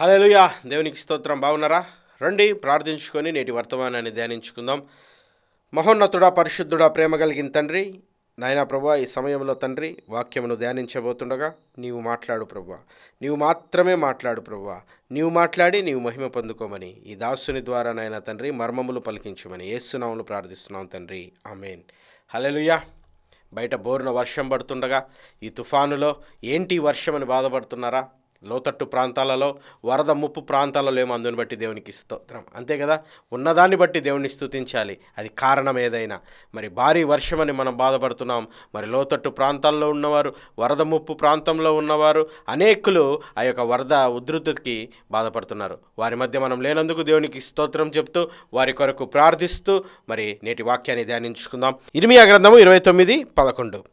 హలోయా దేవునికి స్తోత్రం. బాగున్నారా? రండి ప్రార్థించుకొని నేటి వర్తమానాన్ని ధ్యానించుకుందాం. మహోన్నతుడా పరిశుద్ధుడా ప్రేమ కలిగిన తండ్రి నాయనా ప్రభా ఈ సమయంలో తండ్రి వాక్యమును ధ్యానించబోతుండగా నీవు మాట్లాడు ప్రభా. నీవు మాత్రమే మాట్లాడు ప్రభా. నీవు మాట్లాడి నీవు మహిమ పొందుకోమని ఈ దాసుని ద్వారా నాయన తండ్రి మర్మములు పలికించమని ఏసునాములు ప్రార్థిస్తున్నాం తండ్రి. ఆమెన్. హలెలుయా బయట బోరున వర్షం పడుతుండగా ఈ తుఫానులో ఏంటి వర్షం అని బాధపడుతున్నారా? లోతట్టు ప్రాంతాలలో వరద ముప్పు ప్రాంతాలలో ఏమో అందుని బట్టి దేవునికి స్తోత్రం. అంతే కదా? ఉన్నదాన్ని బట్టి దేవుని స్తుతించాలి. అది కారణం ఏదైనా. మరి భారీ వర్షం అని మనం బాధపడుతున్నాం. మరి లోతట్టు ప్రాంతాల్లో ఉన్నవారు వరద ముప్పు ప్రాంతంలో ఉన్నవారు అనేకులు ఆ యొక్క వరద ఉధృతికి బాధపడుతున్నారు. వారి మధ్య మనం లేనందుకు దేవునికి స్తోత్రం చెప్తూ వారి కొరకు ప్రార్థిస్తూ మరి నేటి వాక్యాన్ని ధ్యానించుకుందాం. ఇరిమియా గ్రంథము ఇరవై తొమ్మిది పదకొండు.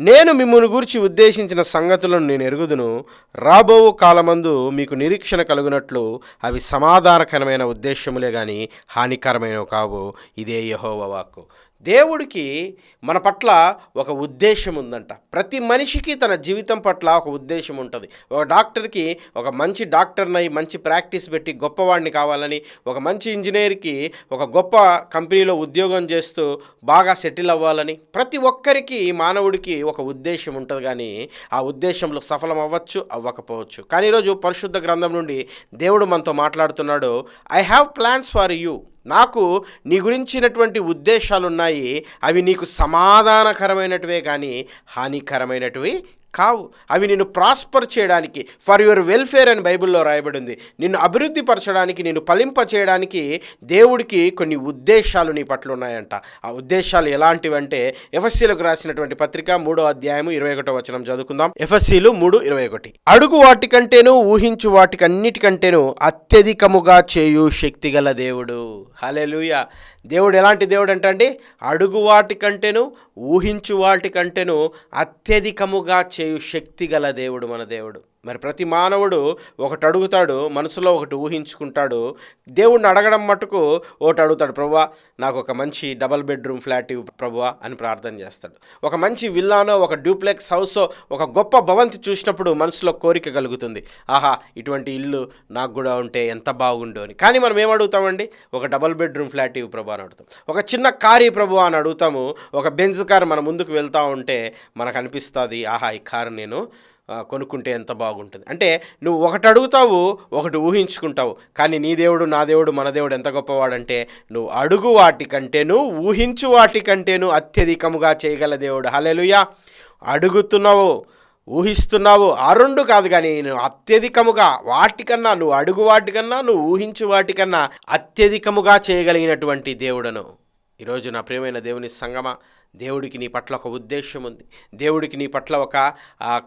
నేను మిమ్మల్ని గురించి ఉద్దేశించిన సంగతులను నేను ఎరుగుదును. రాబో కాలమందు మీకు నిరీక్షణ కలుగునట్లు అవి సమాధానకరమైన ఉద్దేశములే కానీ హానికరమైనవి కావు. ఇదే యహోవ వాక్కు. దేవుడికి మన పట్ల ఒక ఉద్దేశం ఉందంట. ప్రతి మనిషికి తన జీవితం పట్ల ఒక ఉద్దేశం ఉంటుంది. ఒక డాక్టర్కి ఒక మంచి డాక్టర్నై మంచి ప్రాక్టీస్ పెట్టి గొప్పవాడిని కావాలని ఒక మంచి ఇంజనీర్కి ఒక గొప్ప కంపెనీలో ఉద్యోగం చేస్తూ బాగా సెటిల్ అవ్వాలని ప్రతి ఒక్కరికి మానవుడికి ఒక ఉద్దేశం ఉంటుంది కానీ ఆ ఉద్దేశంలో సఫలం అవ్వచ్చు అవ్వకపోవచ్చు. కానీ ఈరోజు పరిశుద్ధ గ్రంథం నుండి దేవుడు మనతో మాట్లాడుతున్నాడు I have plans for you నాకు నీ గురించినటువంటి ఉద్దేశాలు ఉన్నాయి అవి నీకు సమాధానకరమైనటివే కానీ హానికరమైనటివి కావు అవి నిన్ను ప్రాస్పర్ చేయడానికి ఫర్ యువర్ వెల్ఫేర్ అని బైబిల్లో రాయబడింది. నిన్ను అభివృద్ధి పరచడానికి నిన్ను ఫలింప చేయడానికి దేవుడికి కొన్ని ఉద్దేశాలు నీ పట్ల ఉన్నాయంట. ఆ ఉద్దేశాలు ఎలాంటివంటే ఎఫ్ఎస్సీలకు రాసినటువంటి పత్రిక మూడో అధ్యాయము ఇరవై ఒకటో వచనం చదువుకుందాం. ఎఫ్ఎస్సీలు మూడు ఇరవై ఒకటి. అడుగు వాటికంటేను ఊహించు వాటికన్నిటికంటేను అత్యధికముగా చేయు శక్తిగల దేవుడు. హలెలుయ దేవుడు ఎలాంటి దేవుడు అండి అడుగు వాటికంటేను ఊహించు వాటికంటేను అత్యధికముగా చేయు శక్తి గల దేవుడు మన దేవుడు. మరి ప్రతి మానవుడు ఒకటి అడుగుతాడు మనసులో ఒకటి ఊహించుకుంటాడు. దేవుణ్ణి అడగడం మటుకు ఒకటి అడుగుతాడు ప్రభువా నాకు ఒక మంచి డబల్ బెడ్రూమ్ ఫ్లాట్ ఇవ్వు ప్రభువా అని ప్రార్థన చేస్తాడు. ఒక మంచి విల్లానో ఒక డ్యూప్లెక్స్ హౌసో ఒక గొప్ప భవంతి చూసినప్పుడు మనసులో కోరిక కలుగుతుంది. ఆహా ఇటువంటి ఇల్లు నాకు కూడా ఉంటే ఎంత బాగుండు అని. కానీ మనం ఏమడుగుతామండి అడుగుతామండి? ఒక డబల్ బెడ్రూమ్ ఫ్లాట్ ఇవ్వు ప్రభు అని అడుగుతాం. ఒక చిన్న కారీ ప్రభు అని అడుగుతాము. ఒక బెంజ్ కార్ మన ముందుకు వెళ్తూ ఉంటే మనకు అనిపిస్తుంది ఆహా ఈ కారు నేను కొనుక్కుంటే ఎంత బాగుంటుంది. అంటే నువ్వు ఒకటి అడుగుతావు ఒకటి ఊహించుకుంటావు. కానీ నీ దేవుడు నా దేవుడు మన దేవుడు ఎంత గొప్పవాడంటే నువ్వు అడుగు వాటికంటేను ఊహించు వాటికంటేను అత్యధికముగా చేయగల దేవుడు. హలెలుయా అడుగుతున్నావు ఊహిస్తున్నావు. ఆ రెండు కాదు కానీ నువ్వు అత్యధికముగా వాటికన్నా నువ్వు అడుగు వాటికన్నా నువ్వు ఊహించు వాటికన్నా అత్యధికముగా చేయగలిగినటువంటి దేవుడను. ఈరోజు నా ప్రియమైన దేవుని సంగమ దేవుడికి నీ పట్ల ఒక ఉద్దేశం ఉంది. దేవుడికి నీ పట్ల ఒక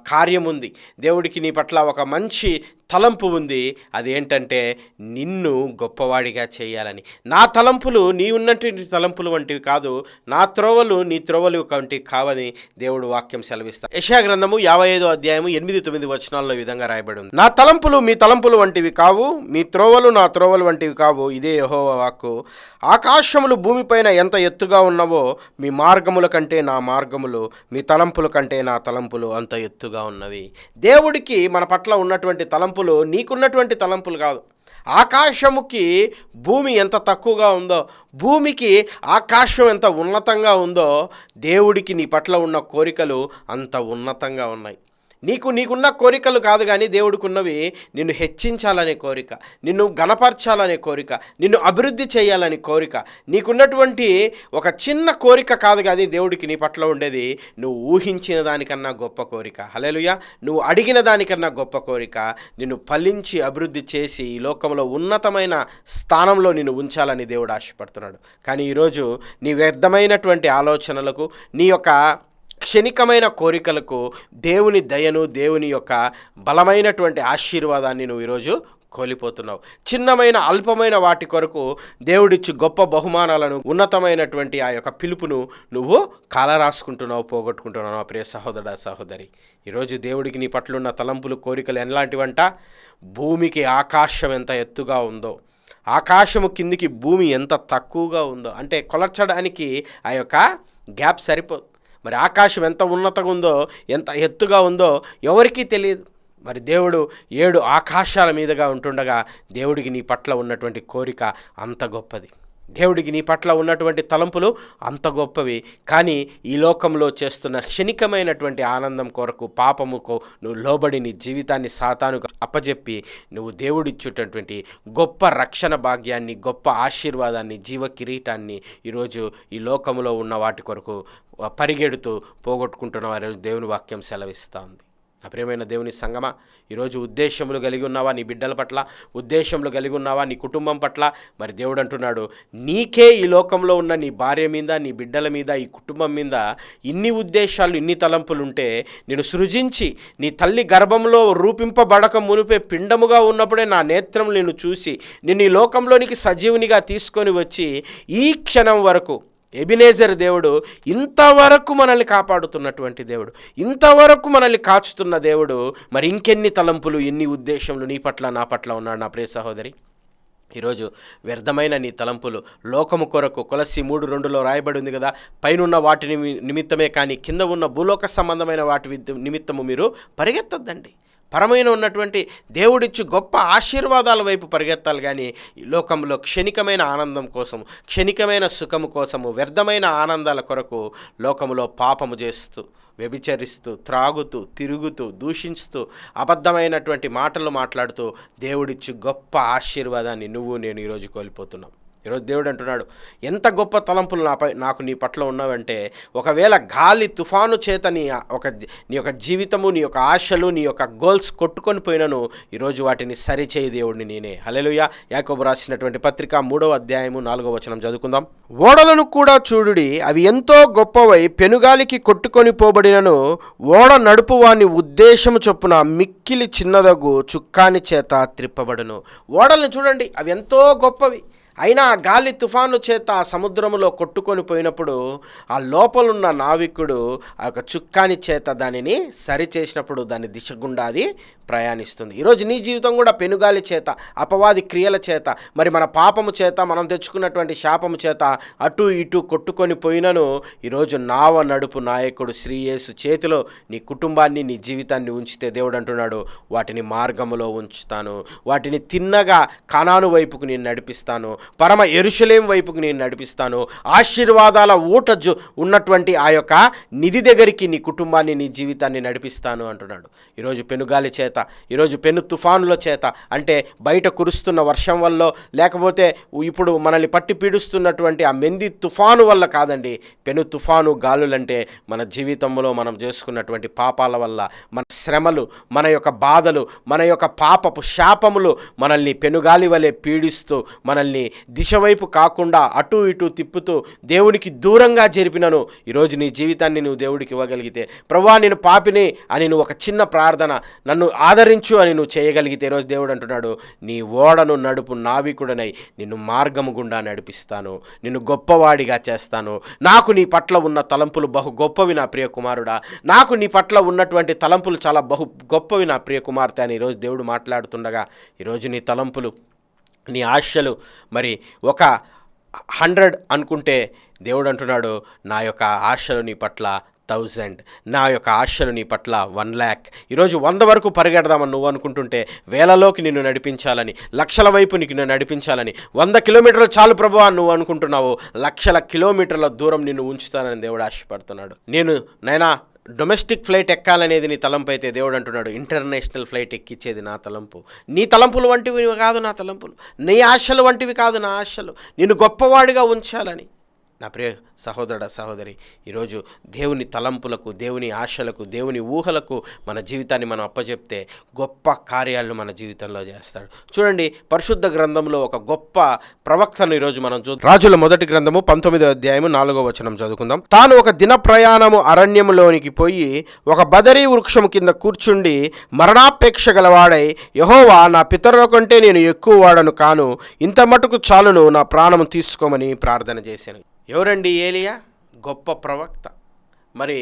కార్యం ఉంది. దేవుడికి నీ పట్ల ఒక మంచి తలంపు ఉంది. అదేంటంటే నిన్ను గొప్పవాడిగా చేయాలని. నా తలంపులు నీ ఉన్నటువంటి తలంపులు వంటివి కాదు. నా త్రోవలు నీ త్రోవలు వంటివి కావని దేవుడు వాక్యం సెలవిస్తా. యశా గ్రంథము యాభై ఐదో అధ్యాయము ఎనిమిది తొమ్మిది వచనాల్లో విధంగా రాయబడి ఉంది నా తలంపులు మీ తలంపులు వంటివి కావు. మీ త్రోవలు నా త్రోవలు వంటివి కావు. ఇదే యహోవ వాక్కు. ఆకాశములు భూమిపైన ఎంత ఎత్తుగా ఉన్నవో మీ మార్గముల కంటే నా మార్గములు మీ తలంపుల కంటే నా తలంపులు అంత ఎత్తుగా ఉన్నవి. దేవుడికి మన పట్ల ఉన్నటువంటి తలంపులు నీకున్నటువంటి తలంపులు కాదు. ఆకాశముకి భూమి ఎంత తక్కువగా ఉందో భూమికి ఆకాశం ఎంత ఉన్నతంగా ఉందో దేవుడికి నీ పట్ల ఉన్న కోరికలు అంత ఉన్నతంగా ఉన్నాయి. నీకు నీకున్న కోరికలు కాదు కానీ దేవుడికున్నవి నిన్ను హెచ్చించాలనే కోరిక నిన్ను గణపరచాలనే కోరిక నిన్ను అభివృద్ధి చేయాలనే కోరిక. నీకున్నటువంటి ఒక చిన్న కోరిక కాదు కానీ దేవుడికి నీ పట్ల ఉండేది నువ్వు ఊహించిన దానికన్నా గొప్ప కోరిక. హలేలుయ నువ్వు అడిగిన దానికన్నా గొప్ప కోరిక నిన్ను ఫలించి అభివృద్ధి చేసి ఈ లోకంలో ఉన్నతమైన స్థానంలో నిన్ను ఉంచాలని దేవుడు ఆశపడుతున్నాడు. కానీ ఈరోజు నీ వ్యర్థమైనటువంటి ఆలోచనలకు నీ యొక్క క్షణికమైన కోరికలకు దేవుని దయను దేవుని యొక్క బలమైనటువంటి ఆశీర్వాదాన్ని నువ్వు ఈరోజు కోల్పోతున్నావు. చిన్నమైన అల్పమైన వాటి కొరకు దేవుడిచ్చి గొప్ప బహుమానాలను ఉన్నతమైనటువంటి ఆ యొక్క పిలుపును నువ్వు కాలరాసుకుంటున్నావు పోగొట్టుకుంటున్నావు. నా ప్రియ సహోదర సహోదరి ఈరోజు దేవుడికి నీ పట్లున్న తలంపులు కోరికలు ఎలాంటివంట? భూమికి ఆకాశం ఎంత ఎత్తుగా ఉందో ఆకాశము కిందికి భూమి ఎంత తక్కువగా ఉందో. అంటే కొలర్చడానికి ఆ యొక్క గ్యాప్ సరిపోదు మరి ఆకాశం ఎంత ఉన్నతంగా ఉందో ఎంత ఎత్తుగా ఉందో ఎవరికీ తెలియదు. మరి దేవుడు ఏడు ఆకాశాల మీదుగా ఉంటుండగా దేవుడికి నీ పట్ల ఉన్నటువంటి కోరిక అంత గొప్పది. దేవుడికి నీ పట్ల ఉన్నటువంటి తలంపులు అంత గొప్పవి. కానీ ఈ లోకంలో చేస్తున్న క్షణికమైనటువంటి ఆనందం కొరకు పాపముకు నువ్వు లోబడి నీ జీవితాన్ని సాతానుకు అప్పజెప్పి నువ్వు దేవుడిచ్చేటటువంటి గొప్ప రక్షణ భాగ్యాన్ని గొప్ప ఆశీర్వాదాన్ని జీవ కిరీటాన్ని ఈరోజు ఈ లోకంలో ఉన్న వాటి కొరకు పరిగెడుతూ పోగొట్టుకుంటున్న వారు దేవుని వాక్యం సెలవిస్తూ ఉంది నా దేవుని సంగమ ఈరోజు ఉద్దేశములు కలిగి ఉన్నావా? నీ బిడ్డల పట్ల ఉద్దేశములు కలిగి ఉన్నావా? నీ కుటుంబం పట్ల? మరి దేవుడు అంటున్నాడు నీకే ఈ లోకంలో ఉన్న నీ భార్య మీద నీ బిడ్డల మీద ఈ కుటుంబం మీద ఇన్ని ఉద్దేశాలు ఇన్ని తలంపులు ఉంటే నేను సృజించి నీ తల్లి గర్భంలో రూపింపబడక మునిపే పిండముగా ఉన్నప్పుడే నా నేత్రం నేను చూసి నేను ఈ లోకంలోనికి సజీవునిగా తీసుకొని వచ్చి ఈ క్షణం వరకు ఎబినేజర్ దేవుడు ఇంతవరకు మనల్ని కాపాడుతున్నటువంటి దేవుడు. ఇంతవరకు మనల్ని కాచుతున్న దేవుడు. మరి ఇంకెన్ని తలంపులు ఎన్ని ఉద్దేశములు నీ పట్ల నా పట్ల ఉన్నాడు నా ప్రియ సహోదరి? ఈరోజు వ్యర్థమైన నీ తలంపులు లోకము కొరకు కొలసి మూడు రెండులో రాయబడి ఉంది కదా. పైనున్న వాటి నిమిత్తమే కానీ కింద ఉన్న భూలోక సంబంధమైన వాటి నిమిత్తము మీరు పరిగెత్తద్దండి. పరమైన ఉన్నటువంటి దేవుడిచ్చి గొప్ప ఆశీర్వాదాల వైపు పరిగెత్తాలి కానీ ఈ లోకంలో క్షణికమైన ఆనందం కోసము క్షణికమైన సుఖము కోసము వ్యర్థమైన ఆనందాల కొరకు లోకములో పాపము చేస్తూ వ్యభిచరిస్తూ త్రాగుతూ తిరుగుతూ దూషిస్తూ అబద్ధమైనటువంటి మాటలు మాట్లాడుతూ దేవుడిచ్చి గొప్ప ఆశీర్వాదాన్ని నువ్వు నేను ఈరోజు కోల్పోతున్నాం. ఈరోజు దేవుడు అంటున్నాడు ఎంత గొప్ప తలంపులు నాపై నాకు నీ పట్ల ఉన్నావంటే ఒకవేళ గాలి తుఫాను చేత నీ ఒక నీ యొక్క జీవితము నీ యొక్క ఆశలు నీ యొక్క గోల్స్ కొట్టుకొని పోయినను ఈరోజు వాటిని సరిచేయి దేవుడిని నేనే. హలెలుయ యాకోబు రాసినటువంటి పత్రిక మూడవ అధ్యాయము నాలుగవ వచనం చదువుకుందాం. ఓడలను కూడా చూడుడి అవి ఎంతో గొప్పవై పెనుగాలికి కొట్టుకొని పోబడినను ఓడ నడుపు వాని ఉద్దేశము చొప్పున మిక్కిలి చిన్నదగు చుక్కాని చేత త్రిప్పబడును. ఓడలను చూడండి అవి ఎంతో గొప్పవి. అయినా గాలి తుఫాను చేత ఆ సముద్రములో కొట్టుకొని పోయినప్పుడు ఆ లోపలున్న నావికుడు ఆ యొక్క చుక్కాని చేత దానిని సరిచేసినప్పుడు దాని దిశ గుండా అది ప్రయాణిస్తుంది. ఈరోజు నీ జీవితం కూడా పెనుగాలి చేత అపవాది క్రియల చేత మరి మన పాపము చేత మనం తెచ్చుకున్నటువంటి శాపము చేత అటు ఇటు కొట్టుకొని పోయినను ఈరోజు నావ నడుపు నాయకుడు శ్రీయేసు చేతిలో నీ కుటుంబాన్ని నీ జీవితాన్ని ఉంచితే దేవుడు అంటున్నాడు వాటిని మార్గములో ఉంచుతాను వాటిని తిన్నగా కణాను వైపుకు నేను నడిపిస్తాను పరమ ఎరుషులేం వైపుకు నేను నడిపిస్తాను. ఆశీర్వాదాల ఊట జు ఉన్నటువంటి ఆ యొక్క నిధి దగ్గరికి నీ కుటుంబాన్ని నీ జీవితాన్ని నడిపిస్తాను అంటున్నాడు. ఈరోజు పెనుగాలి చేత ఈరోజు పెను తుఫానుల చేత అంటే బయట కురుస్తున్న వర్షం వల్ల లేకపోతే ఇప్పుడు మనల్ని పట్టి పీడిస్తున్నటువంటి ఆ మెంది తుఫాను వల్ల కాదండి. పెను తుఫాను గాలులంటే మన జీవితంలో మనం చేసుకున్నటువంటి పాపాల వల్ల మన శ్రమలు మన యొక్క బాధలు మన యొక్క పాపపు శాపములు మనల్ని పెనుగాలి వలె పీడిస్తూ మనల్ని దిశవైపు కాకుండా అటు ఇటు తిప్పుతూ దేవునికి దూరంగా జరిపినను. ఈరోజు నీ జీవితాన్ని నువ్వు దేవుడికి ఇవ్వగలిగితే. ప్రభా నేను పాపిని అని నువ్వు ఒక చిన్న ప్రార్థన నన్ను ఆదరించు అని నువ్వు చేయగలిగితే ఈరోజు దేవుడు అంటున్నాడు. నీ ఓడను నడుపు నావికుడనై నిన్ను మార్గము గుండా నడిపిస్తాను. నిన్ను గొప్పవాడిగా చేస్తాను. నాకు నీ పట్ల ఉన్న తలంపులు బహు గొప్పవి నా ప్రియ కుమారుడా. నాకు నీ పట్ల ఉన్నటువంటి తలంపులు చాలా బహు గొప్పవి నా ప్రియ కుమార్తె అని ఈరోజు దేవుడు మాట్లాడుతుండగా ఈరోజు నీ తలంపులు నీ ఆశలు మరి ఒక హండ్రెడ్ అనుకుంటే దేవుడు అంటున్నాడు నా యొక్క ఆశలు నీ పట్ల థౌజండ్ నా యొక్క ఆశలు నీ పట్ల వన్ ల్యాక్. ఈరోజు వంద వరకు పరిగెడదామని నువ్వు అనుకుంటుంటే వేలలోకి నిన్ను నడిపించాలని లక్షల వైపు నీకు నిన్ను నడిపించాలని వంద కిలోమీటర్లు చాలు ప్రభు అని నువ్వు అనుకుంటున్నావు లక్షల కిలోమీటర్ల దూరం నిన్ను ఉంచుతానని దేవుడు ఆశపడుతున్నాడు. నేను నైనా డొమెస్టిక్ ఫ్లైట్ ఎక్కాలనేది నీ తలంపు అయితే దేవుడు అంటున్నాడు. ఇంటర్నేషనల్ ఫ్లైట్ ఎక్కించేది నా తలంపు. నీ తలంపులు వంటివి కాదు నా తలంపులు. నీ ఆశలు వంటివి కాదు నా ఆశలు. నిన్ను గొప్పవాడిగా ఉంచాలని. నా ప్రియ సహోదరుడ సహోదరి ఈరోజు దేవుని తలంపులకు దేవుని ఆశలకు దేవుని ఊహలకు మన జీవితాన్ని మనం అప్పచెప్తే గొప్ప కార్యాలను మన జీవితంలో చేస్తాడు. చూడండి పరిశుద్ధ గ్రంథంలో ఒక గొప్ప ప్రవక్తను ఈరోజు మనం చూ రాజుల మొదటి గ్రంథము పంతొమ్మిదో అధ్యాయము నాలుగో వచనం చదువుకుందాం. తాను ఒక దిన ప్రయాణము అరణ్యములోనికి పోయి ఒక బదరీ వృక్షము కింద కూర్చుండి మరణాపేక్ష గలవాడై యహోవా నా పితరుల కంటే నేను ఎక్కువ వాడను కాను ఇంత మటుకు చాలును నా ప్రాణము తీసుకోమని ప్రార్థన చేశాను. ఎవరండి ఏలియా? గొప్ప ప్రవక్త. మరి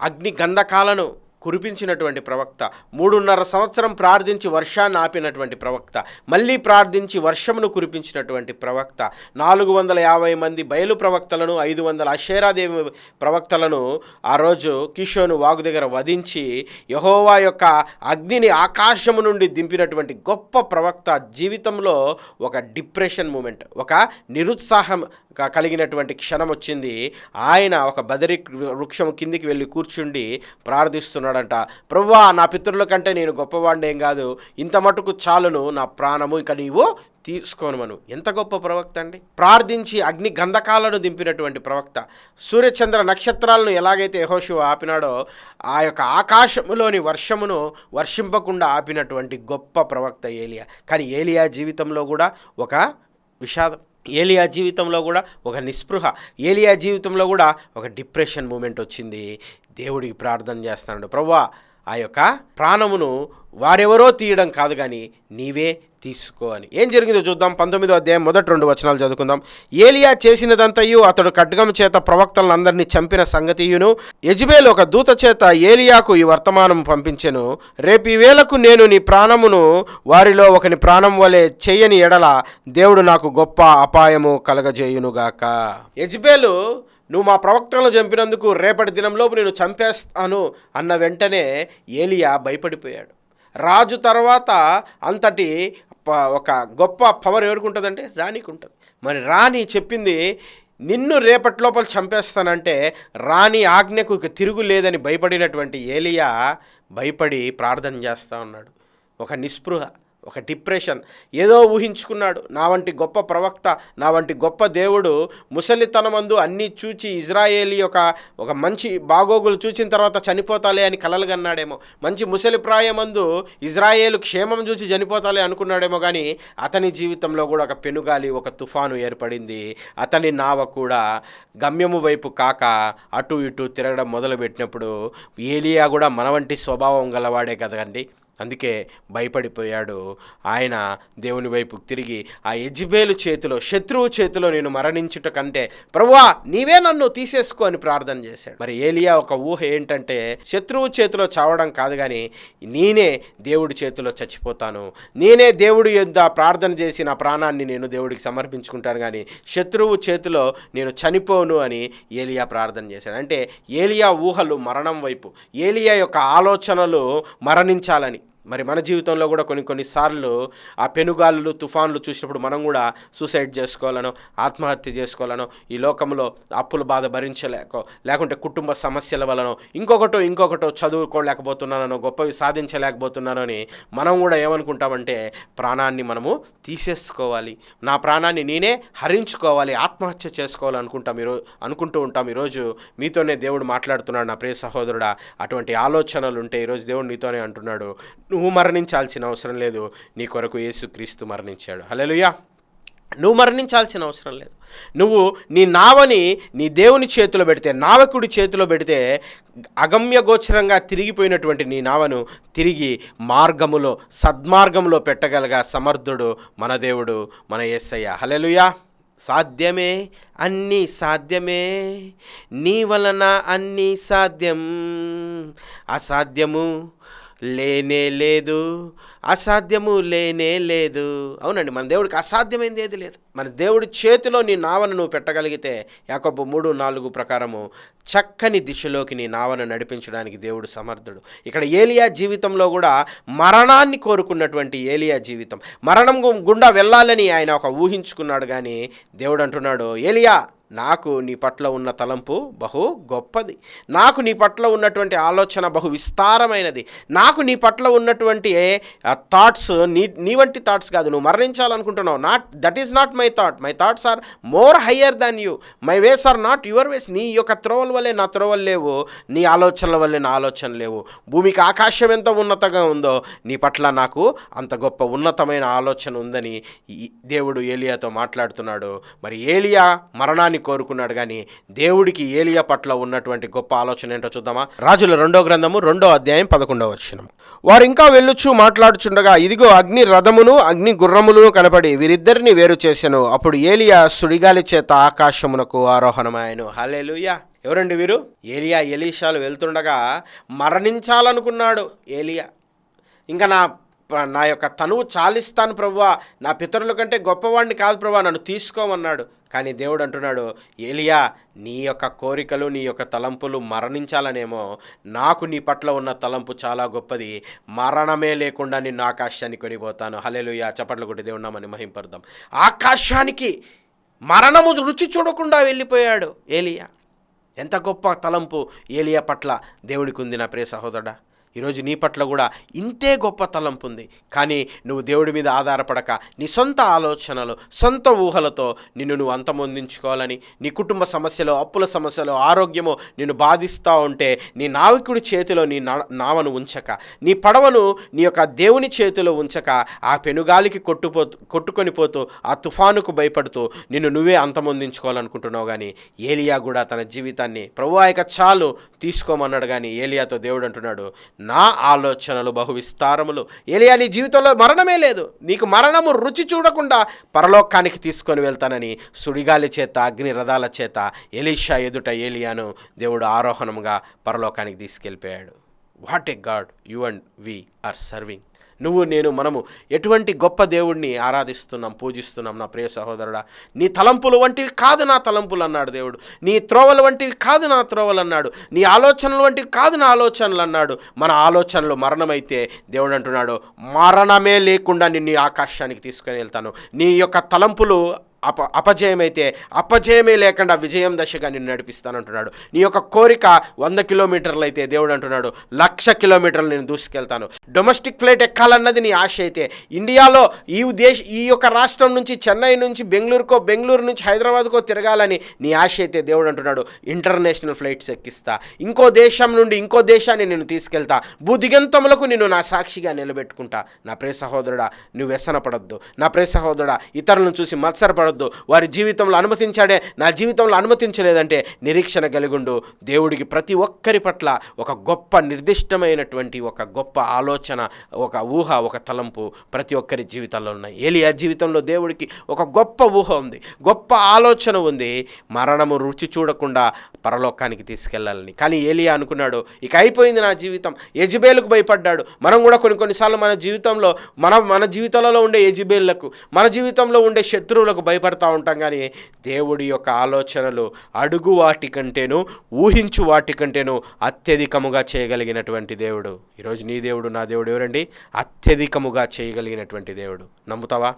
అగ్ని గంధకాలను కురిపించినటువంటి ప్రవక్త మూడున్నర సంవత్సరం ప్రార్థించి వర్షాన్ని ఆపినటువంటి ప్రవక్త మళ్ళీ ప్రార్థించి వర్షమును కురిపించినటువంటి ప్రవక్త నాలుగు వందల యాభై మంది బయలు ప్రవక్తలను ఐదు వందల అషేరాదేవి ప్రవక్తలను ఆ రోజు కిషోను వాగు దగ్గర వధించి యహోవా యొక్క అగ్నిని ఆకాశము నుండి దింపినటువంటి గొప్ప ప్రవక్త జీవితంలో ఒక డిప్రెషన్ మూమెంట్ ఒక నిరుత్సాహం కలిగినటువంటి క్షణం వచ్చింది. ఆయన ఒక బదరి వృక్షం కిందికి వెళ్ళి కూర్చుండి ప్రార్థిస్తున్నాడంట. ప్రభువా నా పితరుల కంటే నేను గొప్పవాడిని ఏం కాదు. ఇంత మటుకు చాలును. నా ప్రాణము ఇక నీవు తీసుకోనమను. ఎంత గొప్ప ప్రవక్త అండి. ప్రార్థించి అగ్ని గంధకాలను దింపినటువంటి ప్రవక్త. సూర్యచంద్ర నక్షత్రాలను ఎలాగైతే యహోషు ఆపినాడో ఆ యొక్క ఆకాశములోని వర్షమును వర్షింపకుండా ఆపినటువంటి గొప్ప ప్రవక్త ఏలియా. కానీ ఏలియా జీవితంలో కూడా ఒక విషాదం. ఏలియా జీవితంలో కూడా ఒక నిస్పృహ ఏలియా జీవితంలో కూడా ఒక డిప్రెషన్ మూమెంట్ వచ్చింది. దేవుడికి ప్రార్థన చేస్తున్నాడు ప్రవ్వా ఆ యొక్క ప్రాణమును వారెవరో తీయడం కాదు కానీ నీవే తీసుకో అని. ఏం జరిగిందో చూద్దాం. పంతొమ్మిదో అధ్యాయం మొదటి రెండు వచనాలు చదువుకుందాం. ఏలియా చేసినదంతయు అతడు ఖడ్గం చేత ప్రవక్తలందరినీ చంపిన సంగతియును. యజ్బేల్ ఒక దూత చేత ఏలియాకు ఈ వర్తమానం పంపించెను. రేపు ఈ వేళకు నేను నీ ప్రాణమును వారిలో ఒకని ప్రాణం వలె చేయని ఎడల దేవుడు నాకు గొప్ప అపాయము కలగజేయునుగాక యజ్బేలు నువ్వు మా ప్రవక్తలను చంపినందుకు రేపటి దినంలోపు నేను చంపేస్తాను అన్న వెంటనే ఏలియా భయపడిపోయాడు. రాజు తర్వాత అంతటి ఒక గొప్ప పవర్ ఎవరికి ఉంటుందంటే రాణికి ఉంటుంది. మరి రాణి చెప్పింది నిన్ను రేపటి లోపల చంపేస్తానంటే రాణి ఆజ్ఞకు ఇక తిరుగు లేదని భయపడినటువంటి ఏలియా భయపడి ప్రార్థన చేస్తూ ఉన్నాడు. ఒక నిస్పృహ. ఒక డిప్రెషన్. ఏదో ఊహించుకున్నాడు. నా వంటి గొప్ప ప్రవక్త నా వంటి గొప్ప దేవుడు ముసలితనమందు అన్నీ చూచి ఇజ్రాయేలీ యొక్క ఒక మంచి బాగోగులు చూచిన తర్వాత చనిపోతాలే అని కలలు కన్నాడేమో. మంచి ముసలి ప్రాయమందు ఇజ్రాయేలు క్షేమం చూసి చనిపోతాలే అనుకున్నాడేమో కానీ అతని జీవితంలో కూడా ఒక పెనుగాలి ఒక తుఫాను ఏర్పడింది. అతని నావ కూడా గమ్యము వైపు కాక అటు ఇటు తిరగడం మొదలుపెట్టినప్పుడు ఏలియా కూడా మన వంటి స్వభావం గలవాడే కదండి. అందుకే భయపడిపోయాడు. ఆయన దేవుని వైపు తిరిగి ఆ యజ్బేలు చేతిలో శత్రువు చేతిలో నేను మరణించుట కంటే ప్రభువా నీవే నన్ను తీసేసుకో అని ప్రార్థన చేశాడు. మరి ఏలియా ఒక ఊహ ఏంటంటే శత్రువు చేతిలో చావడం కాదు కానీ నేనే దేవుడి చేతిలో చచ్చిపోతాను. నేనే దేవుడి యొద్ ప్రార్థన చేసి నా ప్రాణాన్ని నేను దేవుడికి సమర్పించుకుంటాను కానీ శత్రువు చేతిలో నేను చనిపోను అని ఏలియా ప్రార్థన చేశాడు. అంటే ఏలియా ఊహలు మరణం వైపు ఏలియా యొక్క ఆలోచనలు మరణించాలని మరి మన జీవితంలో కూడా కొన్ని కొన్నిసార్లు ఆ పెనుగాళ్ళు తుఫాన్లు చూసినప్పుడు మనం కూడా సూసైడ్ చేసుకోవాలనో ఆత్మహత్య చేసుకోవాలనో ఈ లోకంలో అప్పుల బాధ భరించలేకో లేకుంటే కుటుంబ సమస్యల వలనో ఇంకొకటో ఇంకొకటో చదువుకోలేకపోతున్నానో గొప్పవి సాధించలేకపోతున్నానో అని మనం కూడా ఏమనుకుంటామంటే ప్రాణాన్ని మనము తీసేసుకోవాలి. నా ప్రాణాన్ని నేనే హరించుకోవాలి ఆత్మహత్య చేసుకోవాలి అనుకుంటాం ఈరోజు అనుకుంటూ ఉంటాం. ఈరోజు మీతోనే దేవుడు మాట్లాడుతున్నాడు నా ప్రియ సహోదరుడా. అటువంటి ఆలోచనలు ఉంటే ఈరోజు దేవుడు నీతోనే అంటున్నాడు. నువ్వు మరణించాల్సిన అవసరం లేదు. నీ కొరకు యేసుక్రీస్తు మరణించాడు. హల్లెలూయా. నువ్వు మరణించాల్సిన అవసరం లేదు. నువ్వు నీ నావని నీ దేవుని చేతిలో పెడితే నావకుడి చేతిలో పెడితే అగమ్యగోచరంగా తిరిగిపోయినటువంటి నీ నావను తిరిగి మార్గములో సద్మార్గంలో పెట్టగలగా సమర్థుడు మన దేవుడు మన యేసయ్య హలెలుయా సాధ్యమే? అన్నీ సాధ్యమే. నీ వలన అన్నీ సాధ్యం. అసాధ్యము? లేనే లేదు అసాధ్యము లేనే లేదు. అవునండి మన దేవుడికి అసాధ్యమైంది ఏది లేదు. మన దేవుడి చేతిలో నీ నావను నువ్వు పెట్టగలిగితే యాకొబ్బు మూడు నాలుగు ప్రకారము చక్కని దిశలోకి నీ నావను నడిపించడానికి దేవుడు సమర్థుడు. ఇక్కడ ఏలియా జీవితంలో కూడా మరణాన్ని కోరుకున్నటువంటి ఏలియా జీవితం. మరణం గుండా వెళ్ళాలని ఆయన ఒక ఊహించుకున్నాడు కానీ దేవుడు అంటున్నాడు ఏలియా నాకు నీ పట్ల ఉన్న తలంపు బహు గొప్పది. నాకు నీ పట్ల ఉన్నటువంటి ఆలోచన బహు విస్తారమైనది. నాకు నీ పట్ల ఉన్నటువంటి థాట్స్ నీ నీ వంటి థాట్స్ కాదు. నువ్వు మరణించాలనుకుంటున్నావు. Not that is not my thought my thoughts are more higher than you my ways are not your ways నీ యొక్క త్రోవల వల్లే నా త్రోవలు లేవు. నీ ఆలోచనల వల్లే నా ఆలోచన లేవు. భూమికి ఆకాశం ఎంత ఉన్నతంగా ఉందో నీ పట్ల నాకు అంత గొప్ప ఉన్నతమైన ఆలోచన ఉందని దేవుడు ఏలియాతో మాట్లాడుతున్నాడు. మరి ఏలియా మరణాన్ని కోరుకున్నాడు. కానీ దేవుడికి ఏలియా పట్ల ఉన్నటువంటి గొప్ప ఆలోచన ఏంటో చూద్దామా? రాజుల రెండో గ్రంథము రెండో అధ్యాయం పదకొండవ వచ్చిన వారు ఇంకా వెళ్ళుచు మాట్లాడుచుండగా ఇదిగో అగ్ని రథమును అగ్ని గుర్రములను కనపడి వీరిద్దరిని వేరు చేశాను అప్పుడు ఏలియా సుడిగాలి చేత ఆకాశమునకు ఆరోహణమాయను. హలేలుయా ఎవరండి వీరు? ఏలియా ఎలీషాలు వెళ్తుండగా మరణించాలనుకున్నాడు ఏలియా. ఇంకా నా నా యొక్క తనువు చాలిస్తాను ప్రభువా. నా పితరుల కంటే గొప్పవాడిని కాదు ప్రభువా. నన్ను తీసుకోమన్నాడు. కానీ దేవుడు అంటున్నాడు ఏలియా నీ యొక్క కోరికలు నీ యొక్క తలంపులు మరణించాలనేమో నాకు నీ పట్ల ఉన్న తలంపు చాలా గొప్పది. మరణమే లేకుండా నిన్ను ఆకాశాన్ని కొనిపోతాను. హలేలుయా చప్పట్లు కొట్టి దేవుడు మహింపరుదాం ఆకాశానికి మరణము రుచి చూడకుండా వెళ్ళిపోయాడు ఏలియా. ఎంత గొప్ప తలంపు ఏలియా పట్ల దేవుడికి ఉంది నా ప్రియ సహోదరుడా. ఈరోజు నీ పట్ల కూడా ఇంతే గొప్ప తలంపు ఉంది. కానీ నువ్వు దేవుడి మీద ఆధారపడక నీ సొంత ఆలోచనలు సొంత ఊహలతో నిన్ను నువ్వు అంతమొందించుకోవాలని నీ కుటుంబ సమస్యలు అప్పుల సమస్యలు ఆరోగ్యము నిన్ను బాధిస్తూ ఉంటే నీ నావికుడి చేతిలో నీ నా- నావను ఉంచక నీ పడవను నీ యొక్క దేవుని చేతిలో ఉంచక ఆ పెనుగాలికి కొట్టుపోతూ కొట్టుకొని పోతూ ఆ తుఫానుకు భయపడుతూ నిన్ను నువ్వే అంతమొందించుకోవాలనుకుంటున్నావు కానీ ఏలియా కూడా తన జీవితాన్ని ప్రభు చాలు తీసుకోమన్నాడు కానీ ఏలియాతో దేవుడు అంటున్నాడు నా ఆలోచనలు బహు విస్తారములు. ఏలియా నీ జీవితంలో మరణమే లేదు. నీకు మరణము రుచి చూడకుండా పరలోకానికి తీసుకొని వెళ్తానని సుడిగాలి చేత అగ్ని రథాల చేత ఎలీషా ఎదుట ఏలియాను దేవుడు ఆరోహణంగా పరలోకానికి తీసుకెళ్ళిపోయాడు. What a god you and we are serving. నువ్వు నేను మనము ఎటువంటి గొప్ప దేవుడిని ఆరాధిస్తున్నాం పూజిస్తున్నాం నా ప్రియ సహోదరుడా. నీ తలంపులు వంటివి కాదు నా తలంపులు అన్నాడు దేవుడు. నీ త్రోవలు వంటివి కాదు నా త్రోవలు అన్నాడు. నీ ఆలోచనలు వంటివి కాదు నా ఆలోచనలు అన్నాడు. మన ఆలోచనలు మరణమైతే దేవుడు అంటున్నాడు మరణమే లేకుండా నిన్ను ఆకాశానికి తీసుకొని వెళ్తాను. నీ యొక్క తలంపులు అప అపజయమైతే అపజయమే లేకుండా విజయం దశగా నిన్ను నడిపిస్తానంటున్నాడు. నీ యొక్క కోరిక వంద కిలోమీటర్లు అయితే దేవుడు అంటున్నాడు లక్ష కిలోమీటర్లు నేను దూసుకెళ్తాను. డొమెస్టిక్ ఫ్లైట్ ఎక్కాలన్నది నీ ఆశ అయితే ఇండియాలో ఈ దేశ ఈ యొక్క రాష్ట్రం నుంచి చెన్నై నుంచి బెంగళూరుకో బెంగళూరు నుంచి హైదరాబాద్కో తిరగాలని నీ ఆశ అయితే దేవుడు అంటున్నాడు. ఇంటర్నేషనల్ ఫ్లైట్స్ ఎక్కిస్తా. ఇంకో దేశం నుండి ఇంకో దేశాన్ని నేను తీసుకెళ్తా. భూదిగంతములకు నేను నా సాక్షిగా నిలబెట్టుకుంటా. నా ప్రే సహోదరుడా నువ్వు వ్యసనపడద్దు. నా ప్రే సహోదరుడా ఇతరులను చూసి మత్సరపడద్దు. వారి జీవితంలో అనుమతించాడే నా జీవితంలో అనుమతించలేదంటే నిరీక్షణ కలిగుండు. దేవుడికి ప్రతి ఒక్కరి పట్ల ఒక గొప్ప నిర్దిష్టమైనటువంటి ఒక గొప్ప ఆలోచన ఒక ఊహ ఒక తలంపు ప్రతి ఒక్కరి జీవితంలో ఉన్నాయి. ఏలియా జీవితంలో దేవుడికి ఒక గొప్ప ఊహ ఉంది. గొప్ప ఆలోచన ఉంది. మరణము రుచి చూడకుండా పరలోకానికి తీసుకెళ్ళాలని. కానీ ఏలియా అనుకున్నాడు ఇక అయిపోయింది నా జీవితం. యజ్బేలుకు భయపడ్డాడు. మనం కూడా కొన్ని కొన్నిసార్లు మన జీవితంలో మన మన జీవితాలలో ఉండే యజ్బేళ్ళకు మన జీవితంలో ఉండే శత్రువులకు భయపడ భయపడతా ఉంటాం కానీ దేవుడి యొక్క ఆలోచనలు అడుగు వాటి కంటేను ఊహించు వాటి కంటేను అత్యధికముగా చేయగలిగినటువంటి దేవుడు. ఈరోజు నీ దేవుడు నా దేవుడు ఎవరండి? అత్యధికముగా చేయగలిగినటువంటి దేవుడు. నమ్ముతావా?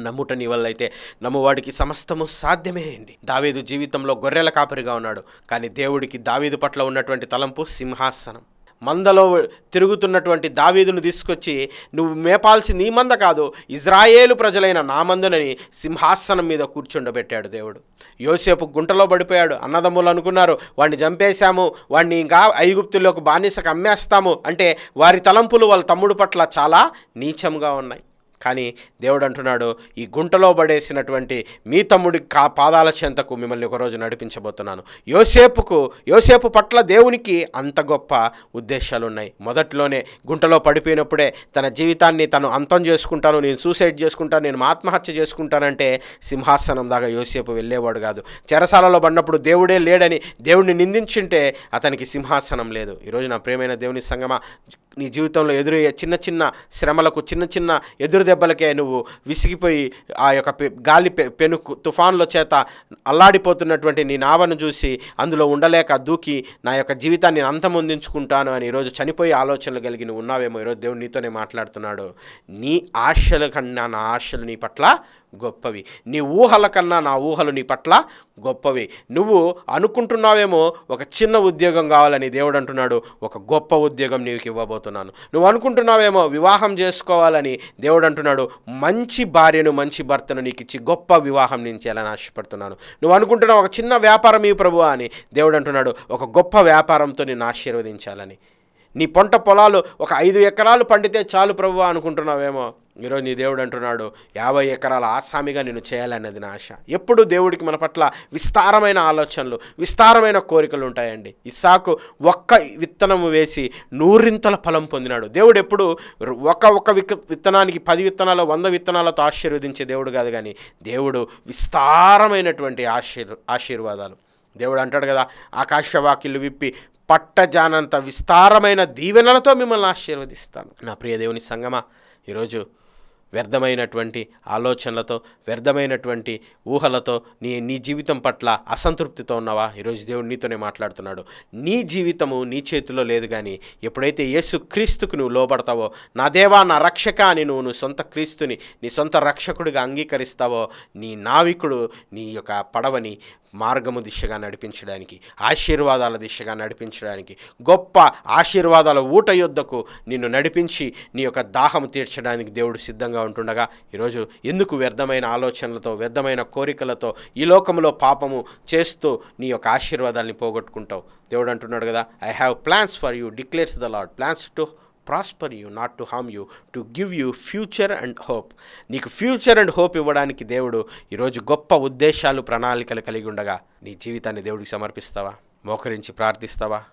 నమ్ముట నీ వల్ల అయితే నమ్మువాడికి సమస్తము సాధ్యమే అండి. దావీదు జీవితంలో గొర్రెల కాపరిగా ఉన్నాడు. కానీ దేవుడికి దావీదు పట్ల ఉన్నటువంటి తలంపు సింహాసనం. మందలో తిరుగుతున్నటువంటి దావీదును తీసుకొచ్చి నువ్వు మేపాల్సి నీ మంద కాదు ఇజ్రాయేలు ప్రజలైన నా మందునని సింహాసనం మీద కూర్చుండబెట్టాడు దేవుడు. యోసేపు గుంటలో పడిపోయాడు. అన్నదమ్ములు అనుకున్నారు వాడిని చంపేశాము వాడిని ఇంకా ఐగుప్తుల్లోకి బానిసకు అమ్మేస్తాము అంటే వారి తలంపులు వాళ్ళ తమ్ముడు పట్ల చాలా నీచంగా ఉన్నాయి. కానీ దేవుడు అంటున్నాడు ఈ గుంటలో పడేసినటువంటి మీ తమ్ముడి కా పాదాల చెంతకు మిమ్మల్ని ఒకరోజు నడిపించబోతున్నాను. యోసేపుకు యోసేపు పట్ల దేవునికి అంత గొప్ప ఉద్దేశాలు ఉన్నాయి మొదట్లోనే గుంటలో పడిపోయినప్పుడే తన జీవితాన్ని తను అంతం చేసుకుంటాను నేను సూసైడ్ చేసుకుంటాను నేను ఆత్మహత్య చేసుకుంటానంటే సింహాసనం దాకా యోసేపు వెళ్ళేవాడు కాదు. చెరసాలలో పడినప్పుడు దేవుడే లేడని దేవుడిని నిందించుంటే అతనికి సింహాసనం లేదు. ఈరోజు నా ప్రేమైన దేవుని సంగమా నీ జీవితంలో ఎదురయ్యే చిన్న చిన్న శ్రమలకు చిన్న చిన్న ఎదురు దెబ్బలకే నువ్వు విసిగిపోయి ఆ యొక్క గాలి పె- పెనుకు తుఫాన్ల చేత అల్లాడిపోతున్నటువంటి నీ నావను చూసి అందులో ఉండలేక దూకి నా యొక్క జీవితాన్ని అంతమొందించుకుంటాను అని ఈరోజు చనిపోయే ఆలోచనలు కలిగి నువ్వు ఉన్నావేమో ఈరోజు దేవుడు నీతోనే మాట్లాడుతున్నాడు. నీ ఆశల కన్నా నా ఆశలు నీ పట్ల గొప్పవి. నీ ఊహల కన్నా నా ఊహలు నీ పట్ల గొప్పవి. నువ్వు అనుకుంటున్నావేమో ఒక చిన్న ఉద్యోగం కావాలని దేవుడు అంటున్నాడు ఒక గొప్ప ఉద్యోగం నీకు ఇవ్వబోతున్నాను. నువ్వు అనుకుంటున్నావేమో వివాహం చేసుకోవాలని దేవుడు అంటున్నాడు మంచి భార్యను మంచి భర్తను నీకు ఇచ్చి గొప్ప వివాహం నేను చేయాలని ఆశపడుతున్నాను. నువ్వు అనుకుంటున్నావు ఒక చిన్న వ్యాపారం ఈ ప్రభు అని దేవుడు అంటున్నాడు ఒక గొప్ప వ్యాపారంతో నేను ఆశీర్వదించాలని. నీ పంట పొలాలు ఒక ఐదు ఎకరాలు పండితే చాలు ప్రభు అనుకుంటున్నావేమో. ఈరోజు నీ దేవుడు అంటున్నాడు యాభై ఎకరాల ఆసామిగా నేను చేయాలన్నది నా ఆశ. ఎప్పుడు దేవుడికి మన పట్ల విస్తారమైన ఆలోచనలు విస్తారమైన కోరికలు ఉంటాయండి. ఇస్సాకు ఒక్క విత్తనము వేసి నూరింతల ఫలం పొందినాడు. దేవుడు ఎప్పుడు ఒక ఒక విత్తనానికి పది విత్తనాలు వంద విత్తనాలతో ఆశీర్వదించే దేవుడు కాదు కానీ దేవుడు విస్తారమైనటువంటి ఆశీర్ ఆశీర్వాదాలు. దేవుడు అంటాడు కదా ఆకాశవాకిళ్ళు విప్పి పట్టజానంత విస్తారమైన దీవెనలతో మిమ్మల్ని ఆశీర్వదిస్తాను. నా ప్రియ దేవుని సంగమా ఈరోజు వ్యర్థమైనటువంటి ఆలోచనలతో వ్యర్థమైనటువంటి ఊహలతో నీ నీ జీవితం పట్ల అసంతృప్తితో ఉన్నావా? ఈరోజు దేవుడు నీతోనే మాట్లాడుతున్నాడు. నీ జీవితము నీ చేతిలో లేదు కానీ ఎప్పుడైతే యేసు క్రీస్తుకు నువ్వు లోబడతావో నా దేవా నా రక్షక అని నువ్వు నువ్వు సొంత క్రీస్తుని నీ సొంత రక్షకుడిగా అంగీకరిస్తావో నీ నావికుడు నీ యొక్క పడవని మార్గము దిశగా నడిపించడానికి ఆశీర్వాదాల దిశగా నడిపించడానికి గొప్ప ఆశీర్వాదాల ఊట యుద్ధకు నిన్ను నడిపించి నీ యొక్క దాహము తీర్చడానికి దేవుడు సిద్ధంగా ఉంటుండగా ఈరోజు ఎందుకు వ్యర్థమైన ఆలోచనలతో వ్యర్థమైన కోరికలతో ఈ లోకంలో పాపము చేస్తూ నీ యొక్క ఆశీర్వాదాల్ని పోగొట్టుకుంటావు? దేవుడు అంటున్నాడు కదా I have plans for you declares the lord plans to prosper you not to harm you to give you future and hope నీకు ఫ్యూచర్ అండ్ హోప్ ఇవ్వడానికి దేవుడు ఈరోజు గొప్ప ఉద్దేశాలు ప్రణాళికలు కలిగి ఉండగా నీ జీవితాన్ని దేవుడికి సమర్పిస్తావా? మోకరించి ప్రార్థిస్తావా?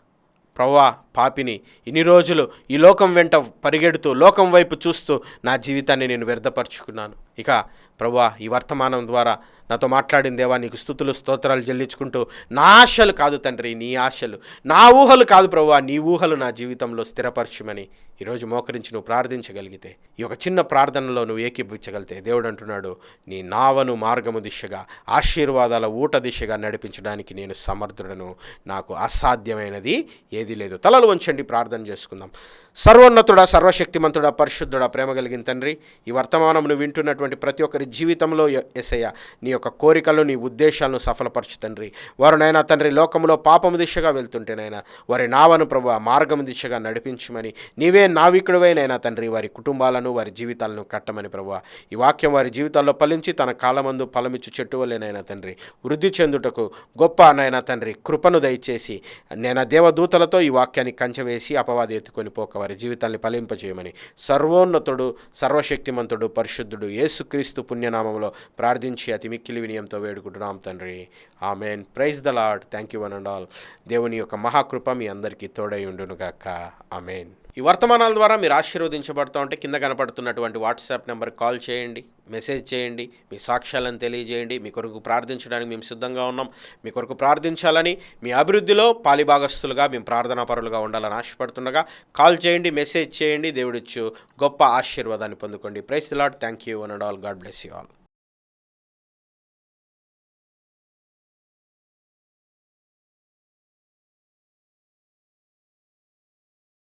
ప్రవ్వా పాపిని ఇన్ని రోజులు ఈ లోకం వెంట పరిగెడుతూ లోకం వైపు చూస్తూ నా జీవితాన్ని నేను వ్యర్థపరుచుకున్నాను. ఇక ప్రభువా ఈ వర్తమానం ద్వారా నాతో మాట్లాడిన దేవా నీకు స్థుతులు స్తోత్రాలు చెల్లించుకుంటూ నా ఆశలు కాదు తండ్రి నీ ఆశలు. నా ఊహలు కాదు ప్రభువా నీ ఊహలు నా జీవితంలో స్థిరపరచుమని ఈరోజు మోకరించి నువ్వు ప్రార్థించగలిగితే ఈ యొక్క చిన్న ప్రార్థనలో నువ్వు ఏకీభవించగలిగితే దేవుడు అంటున్నాడు నీ నావను మార్గము దిశగా ఆశీర్వాదాల ఊట దిశగా నడిపించడానికి నేను సమర్థుడను. నాకు అసాధ్యమైనది ఏది లేదు. తలలు వంచండి ప్రార్థన చేసుకుందాం. సర్వోన్నతుడ సర్వశక్తిమంతుడ పరిశుద్ధుడ ప్రేమ కలిగిన తండ్రి ఈ వర్తమానమును వింటున్నటువంటి ప్రతి ఒక్కరి జీవితంలో ఎసయ్య నీ యొక్క కోరికలు నీ ఉద్దేశాలను సఫలపరచు తండ్రి. వారు నైనా తండ్రి లోకంలో పాపము దిశగా వెళ్తుంటేనైనా వారి నావను ప్రభు ఆ మార్గము దిశగా నడిపించమని నీవే నావికుడివైనైనా తండ్రి వారి కుటుంబాలను వారి జీవితాలను కట్టమని ప్రభు ఈ వాక్యం వారి జీవితాల్లో ఫలించి తన కాలమందు ఫలమిచ్చు చెట్టు వల్లేనైనా తండ్రి. వృద్ధి చెందుటకు గొప్ప నైనా తండ్రి కృపను దయచేసి నేను దేవదూతలతో ఈ వాక్యాన్ని కంచవేసి అపవాది ఎత్తుకొని పోక వారి జీవితాన్ని ఫలింపజేయమని సర్వోన్నతుడు సర్వశక్తిమంతుడు పరిశుద్ధుడు యేసుక్రీస్తు పుణ్యనామంలో ప్రార్థించి అతి మిక్కిలి వినయంతో వేడుకుంటున్నాం తండ్రి. Amen. Praise the lord thank you one and all. దేవుని యొక్క మహాకృప మీ అందరికీ తోడై ఉండునుగాక. ఆమెన్. ఈ వర్తమానాల ద్వారా మీరు ఆశీర్వదించబడుతూ ఉంటే కింద కనపడుతున్నటువంటి వాట్సాప్ నెంబర్ కాల్ చేయండి మెసేజ్ చేయండి మీ సాక్ష్యాలను తెలియజేయండి మీ కొరకు ప్రార్థించడానికి మేము సిద్ధంగా ఉన్నాం. మీ కొరకు ప్రార్థించాలని మీ అభివృద్ధిలో పాలిభాగస్తులుగా మేము ప్రార్థనా పరులుగా ఉండాలని ఆశపడుతుండగా కాల్ చేయండి మెసేజ్ చేయండి. దేవుడిచ్చు గొప్ప ఆశీర్వాదాన్ని పొందుకోండి. Praise lord thank you one and all. God bless you all.